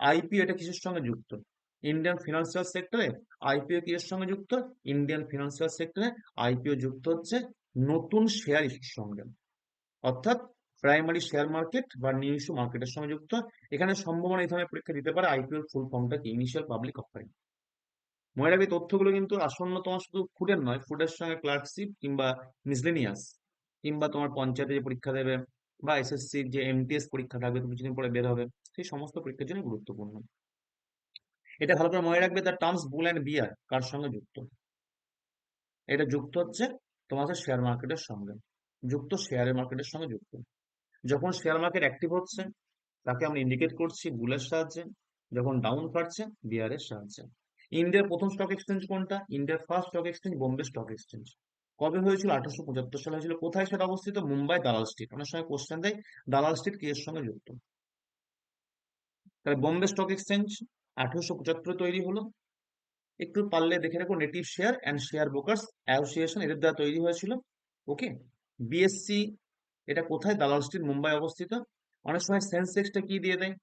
IPO এটা কিসের সঙ্গে যুক্ত? ইন্ডিয়ান ফিনান্সিয়াল সেক্টরে আইপিও কিসের সঙ্গে যুক্ত? ইন্ডিয়ান ফিনান্সিয়াল সেক্টরে আইপিও যুক্ত হচ্ছে নতুন শেয়ার ইস্যুর সঙ্গে। অর্থাৎ প্রাইমারি শেয়ার মার্কেট বা নিউ ইস্যু মার্কেটের সঙ্গে যুক্ত। এখানে সম্ভাবনা এই ধরনের পরীক্ষা দিতে পারে আইপিওর ফুল ফর্মটা কি? ইনিশিয়াল পাবলিক অফারিং মনে তথ্যগুলো কিন্তু আসন্ন তোমার শুধু ফুডের নয় ফুডের সঙ্গে ক্লার্কশিপ কিংবা মিসলেনিয়াস কিংবা তোমার পঞ্চায়েতে যে পরীক্ষা দেবে বা এসএসসির যে এমটিএস পরীক্ষা থাকবে তুমি কিছুদিন পরে বের হবে, সেই সমস্ত পরীক্ষার জন্য গুরুত্বপূর্ণ। এটা ভালো করে মনে রাখবে তার টার্মস বুল অ্যান্ড বিয়ার কার সঙ্গে যুক্ত? এটা যুক্ত হচ্ছে তোমার শেয়ার মার্কেটের সঙ্গে। যুক্ত শেয়ারের মার্কেটের সঙ্গে যুক্ত। যখন শেয়ার মার্কেট অ্যাক্টিভ হচ্ছে, তাকে আমরা ইন্ডিকেট করছি বুলের সাহায্যে। যখন ডাউন কাটছে বিয়ারের সাহায্যে। ইন্ডিয়ার প্রথম স্টক এক্সচেঞ্জ কোনটা? ইন্ডিয়ার first stock exchange Bombay stock exchange কবে হয়েছিল? আঠারোশো পঁচাত্তর সালে হয়েছিল। কোথায় সেটা অবস্থিত? মুম্বাই দালাল স্ট্রিট। অনেক সময় কোশ্চেন দেয়, দালাল স্ট্রিট কি এর সঙ্গে যুক্ত? তাহলে বোম্বে স্টক এক্সচেঞ্জ আঠারোশো পঁচাত্তরে তৈরি হলো। একটু পারলে দেখে রাখো native share and share brokers association এদের দ্বারা তৈরি হয়েছিল। ওকে বিএসসি এটা কোথায়? দালাল স্ট্রিট, মুম্বাই অবস্থিত। অনেক সময় সেন্সেক্সটা কি দিয়ে দেয়?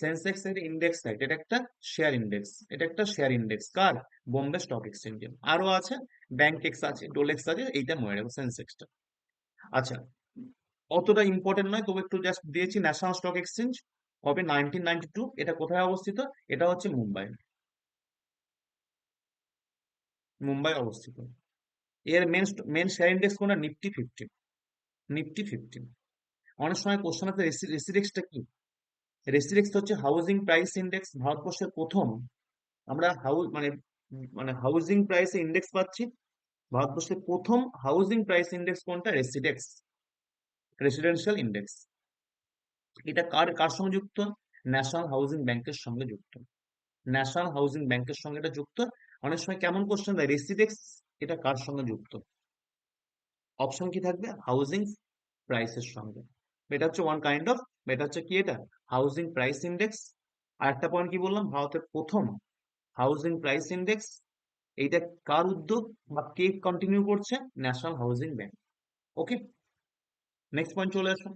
সেন্সেক্স একটা ইন্ডেক্স সাইট এটা একটা শেয়ার ইন্ডেক্স এটা একটা শেয়ার ইন্ডেক্স কার বোম্বে স্টক এক্সচেঞ্জে আরও আছে ব্যাংক এক্স আছে ডোলেক্স আছে, এইটা মনে রাখো সেন্সেক্সটা আচ্ছা অতটা ইম্পর্টেন্ট নয়, তবে একটু জাস্ট দিয়েছি ন্যাশনাল স্টক এক্সচেঞ্জ কবে নাইনটিন নাইনটি টু এটা কোথায় অবস্থিত? এটা হচ্ছে মুম্বাই। মুম্বাই অবস্থিত। এর মেন মেন শেয়ার ইন্ডেক্স কোনটা? নিফটি ফিফটি নিফটি ফিফটি অনেক সময় কোশ্চেন আছে রেসিডেক্সটা কি? রেসিডেক্স হচ্ছে হাউজিং প্রাইস ইন্ডেক্স ভারতবর্ষের প্রথম। আমরা হাউস মানে মানে হাউজিং প্রাইস ইন্ডেক্স পাচ্ছি। ভারতবর্ষের প্রথম হাউজিং প্রাইস ইন্ডেক্স কোনটা? রেসিডেক্স রেসিডেন্সিয়াল ইন্ডেক্স এটা কার কার সঙ্গে যুক্ত? ন্যাশনাল হাউজিং ব্যাংকের সঙ্গে যুক্ত। ন্যাশনাল হাউজিং ব্যাংকের সঙ্গে এটা যুক্ত। অনেক সময় কেমন কোশ্চেন দেয়? রেসিডেক্স এটা কার সঙ্গে যুক্ত? অপশন কি থাকবে? হাউজিং প্রাইসের সঙ্গে। এটা হচ্ছে ওয়ান কাইন্ড অফ এটা হচ্ছে কি এটা? হাউজিং প্রাইস ইন্ডেক্স আর একটা পয়েন্ট কি বললাম? ভারতের প্রথম হাউজিং প্রাইস ইন্ডেক্স এইটা কার উদ্যোগ বা কে কন্টিনিউ করছে? National housing bank okay next point চলে আসুন।